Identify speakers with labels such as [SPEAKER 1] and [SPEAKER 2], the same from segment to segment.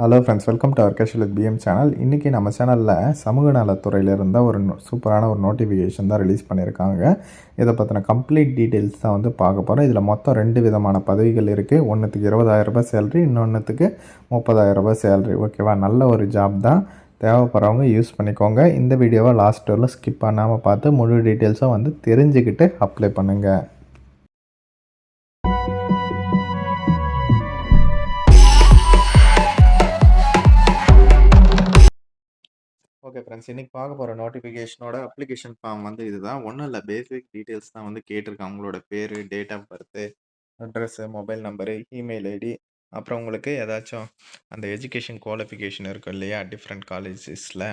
[SPEAKER 1] Hello friends welcome to our with PM channel இன்றைக்கி நம்ம சேனலில் சமூக நலத்துறையில் இருந்தால் ஒரு நோ- சூப்பரான ஒரு நோட்டிஃபிகேஷன் தான் ரிலீஸ் பண்ணியிருக்காங்க இதை பற்றின கம்ப்ளீட் டீட்டெயில்ஸ் தான் வந்து பார்க்க போகிறோம் இதில் மொத்தம் ரெண்டு விதமான பதவிகள் இருக்குது ஒன்றுத்துக்கு இருபதாயிரரூபா சேலரி இன்னொன்றுத்துக்கு முப்பதாயிரரூபா சேலரி ஓகேவா நல்ல ஒரு ஜாப் தான். தேவைப்படுறவங்க யூஸ் பண்ணிக்கோங்க. இந்த வீடியோவை லாஸ்ட் வரல ஸ்கிப் பண்ணாமல் பார்த்து முழு டீட்டெயில்ஸும் வந்து தெரிஞ்சுக்கிட்டு அப்ளை பண்ணுங்கள் ஓகே ஃப்ரெண்ட்ஸ். இன்றைக்கி பார்க்க போகிற நோட்டிஃபிகேஷனோட அப்ளிகேஷன் ஃபார்ம் வந்து இதுதான். ஒன்றும் இல்லை. பேசிக் டீட்டெயில்ஸ் தான் வந்து கேட்டிருக்காங்க உங்களோட பேர் date of birth address mobile number email ID அப்புறம் உங்களுக்கு ஏதாச்சும் அந்த எஜுகேஷன் குவாலிஃபிகேஷன் இருக்கும் இல்லையா? டிஃப்ரெண்ட் காலேஜஸில்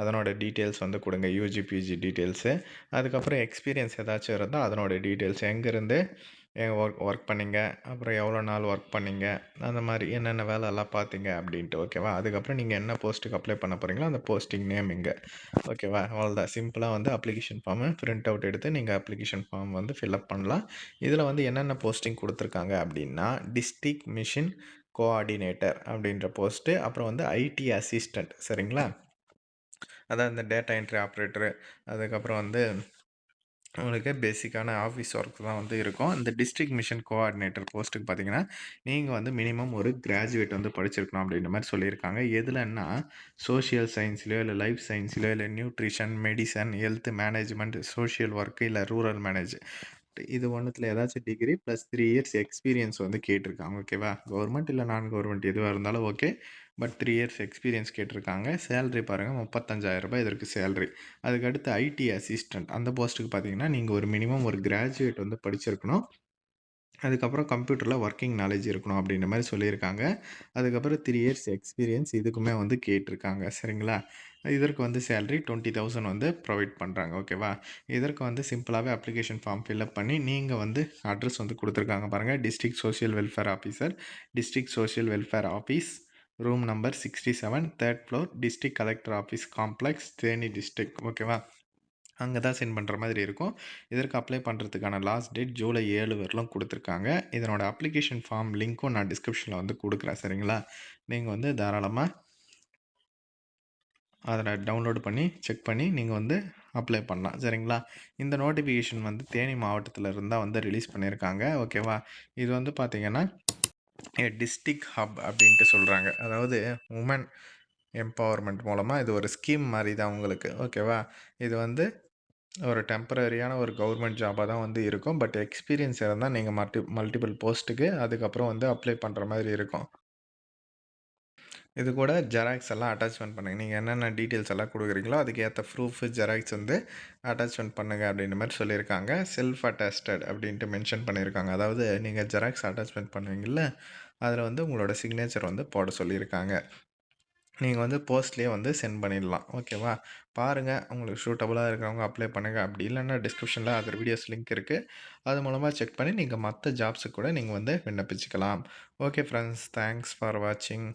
[SPEAKER 1] அதனோட டீட்டெயில்ஸ் வந்து கொடுங்க. யூஜி பிஜி டீட்டெயில்ஸு அதுக்கப்புறம் எக்ஸ்பீரியன்ஸ் ஏதாச்சும் இருந்தால் அதனோட டீட்டெயில்ஸ் எங்கேருந்து ஒர்க் ஒர்க் பண்ணிங்க? அப்புறம் எவ்வளோ நாள் ஒர்க் பண்ணீங்க? அந்த மாதிரி என்னென்ன வேலைலாம் பார்த்தீங்க அப்படின்ட்டு ஓகேவா அதுக்கப்புறம் நீங்கள் என்ன போஸ்ட்டுக்கு அப்ளை பண்ண போகிறீங்களோ அந்த போஸ்டிங் நேம் இங்கே. ஓகேவா அவ்வளோதான் சிம்பிளாக வந்து அப்ளிகேஷன் ஃபார்மை பிரிண்ட் அவுட் எடுத்து நீங்கள் அப்ளிகேஷன் ஃபார்ம் வந்து ஃபில்அப் பண்ணலாம். இதில் வந்து என்னென்ன போஸ்டிங் கொடுத்துருக்காங்க அப்படின்னா டிஸ்ட்ரிக் மிஷின் கோஆர்டினேட்டர் அப்படின்ற போஸ்ட்டு அப்புறம் வந்து ஐடி அசிஸ்டண்ட் சரிங்களா? அதான் இந்த டேட்டா என்ட்ரி ஆப்ரேட்டரு அதுக்கப்புறம் வந்து உங்களுக்கு பேசிக்கான ஆஃபீஸ் ஒர்க் தான் வந்து இருக்கும். இந்த டிஸ்ட்ரிக்ட் மிஷன் கோஆர்டினேட்டர் போஸ்ட்டுக்கு பார்த்தீங்கன்னா நீங்கள் வந்து மினிமம் ஒரு கிராஜுவேட் வந்து படிச்சிருக்கணும் அப்படின்ற மாதிரி சொல்லியிருக்காங்க. எதுலன்னா சோஷியல் சயின்ஸ்லையோ இல்லை லைஃப் சயின்ஸ்லையோ இல்லை nutrition medicine health management social work இல்லை ரூரல் மேனேஜ் இது ஒன்றுத்தில் ஏதாச்சும் degree plus three years experience வந்து கேட்டிருக்காங்க. ஓகேவா கவர்மெண்ட் இல்லை நான் கவர்மெண்ட் எதுவாக இருந்தாலும் okay but three years experience கேட்டிருக்காங்க. சேலரி பாருங்கள் முப்பத்தஞ்சாயிரரூபா இதற்கு சேலரி அதுக்கடுத்து ஐடி அசிஸ்டண்ட் அந்த போஸ்ட்டுக்கு பார்த்தீங்கன்னா நீங்கள் ஒரு மினிமம் ஒரு கிராஜுவேட் வந்து படிச்சிருக்கணும். அதுக்கப்புறம் கம்ப்யூட்டரில் ஒர்க்கிங் நாலேஜ் இருக்கணும் அப்படின்ற மாதிரி சொல்லியிருக்காங்க. அதுக்கப்புறம் த்ரீ இயர்ஸ் எக்ஸ்பீரியன்ஸ் இதுக்குமே வந்து கேட்டிருக்காங்க. சரிங்களா? இதற்கு வந்து சேலரி டுவெண்ட்டி தௌசண்ட் வந்து ப்ரொவைட் பண்ணுறாங்க ஓகேவா இதற்கு வந்து சிம்பிளாகவே அப்ளிகேஷன் ஃபார்ம் ஃபில்அப் பண்ணி நீங்கள் வந்து அட்ரஸ் வந்து கொடுத்துருக்காங்க பாருங்கள் district social welfare officer district social welfare office room number sixty seven third floor district collector office complex Theni district ஓகேவா அங்கே தான் சென்ட் பண்ணுற மாதிரி இருக்கும். இதற்கு அப்ளை பண்ணுறதுக்கான லாஸ்ட் டேட் ஜூலை ஏழு வரலும் கொடுத்துருக்காங்க. இதனோட அப்ளிகேஷன் ஃபார்ம் லிங்க்கும் நான் டிஸ்கிரிப்ஷனில் வந்து கொடுக்குறேன். சரிங்களா? நீங்கள் வந்து தாராளமாக அதில் டவுன்லோட் பண்ணி செக் பண்ணி நீங்கள் வந்து அப்ளை பண்ணலாம். சரிங்களா? இந்த நோட்டிஃபிகேஷன் வந்து தேனி மாவட்டத்தில் இருந்தால் வந்து ரிலீஸ் பண்ணியிருக்காங்க ஓகேவா இது வந்து பார்த்திங்கன்னா டிஸ்ட்ரிக் ஹப் அப்படின்ட்டு சொல்கிறாங்க அதாவது உமன் எம்பவர்மெண்ட் மூலமாக இது ஒரு ஸ்கீம் மாதிரி தான் உங்களுக்கு. ஓகேவா இது வந்து ஒரு டெம்பரரியான ஒரு கவர்மெண்ட் ஜாபாக தான் வந்து இருக்கும். பட் எக்ஸ்பீரியன்ஸ் இருந்தால் நீங்கள் மல்டி மல்டிபிள் போஸ்ட்டுக்கு அதுக்கப்புறம் வந்து அப்ளை பண்ணுற மாதிரி இருக்கும். இது கூட ஜெராக்ஸ் எல்லாம் அட்டாச்மெண்ட் பண்ணுங்கள் நீங்கள் என்னென்ன டீட்டெயில்ஸ் எல்லாம் கொடுக்குறீங்களோ அதுக்கேற்ற ப்ரூஃப் ஜெராக்ஸ் வந்து அட்டாச்மெண்ட் பண்ணுங்கள் அப்படின்ற மாதிரி சொல்லியிருக்காங்க. செல்ஃப் அட்டாஸ்டட் அப்படின்ட்டு மென்ஷன் பண்ணியிருக்காங்க. அதாவது நீங்கள் ஜெராக்ஸ் அட்டாச்மெண்ட் பண்ணுவீங்கள்ல அதில் வந்து உங்களோட சிக்னேச்சர் வந்து போட சொல்லியிருக்காங்க. நீங்கள் வந்து போஸ்ட்லேயே வந்து சென்ட் பண்ணிடலாம். ஓகேவா? பாருங்கள் உங்களுக்கு சூட்டபுளாக இருக்கிறவங்க அப்ளை பண்ணுங்கள் அப்படி இல்லைன்னா டிஸ்கிரிப்ஷனில் அதர் வீடியோஸ் லிங்க் இருக்குது அது மூலமாக செக் பண்ணி நீங்கள் மற்ற ஜாப்ஸுக்கு கூட நீங்கள் வந்து விண்ணப்பிச்சுக்கலாம். Okay friends. தேங்க்ஸ் ஃபார் வாட்சிங்.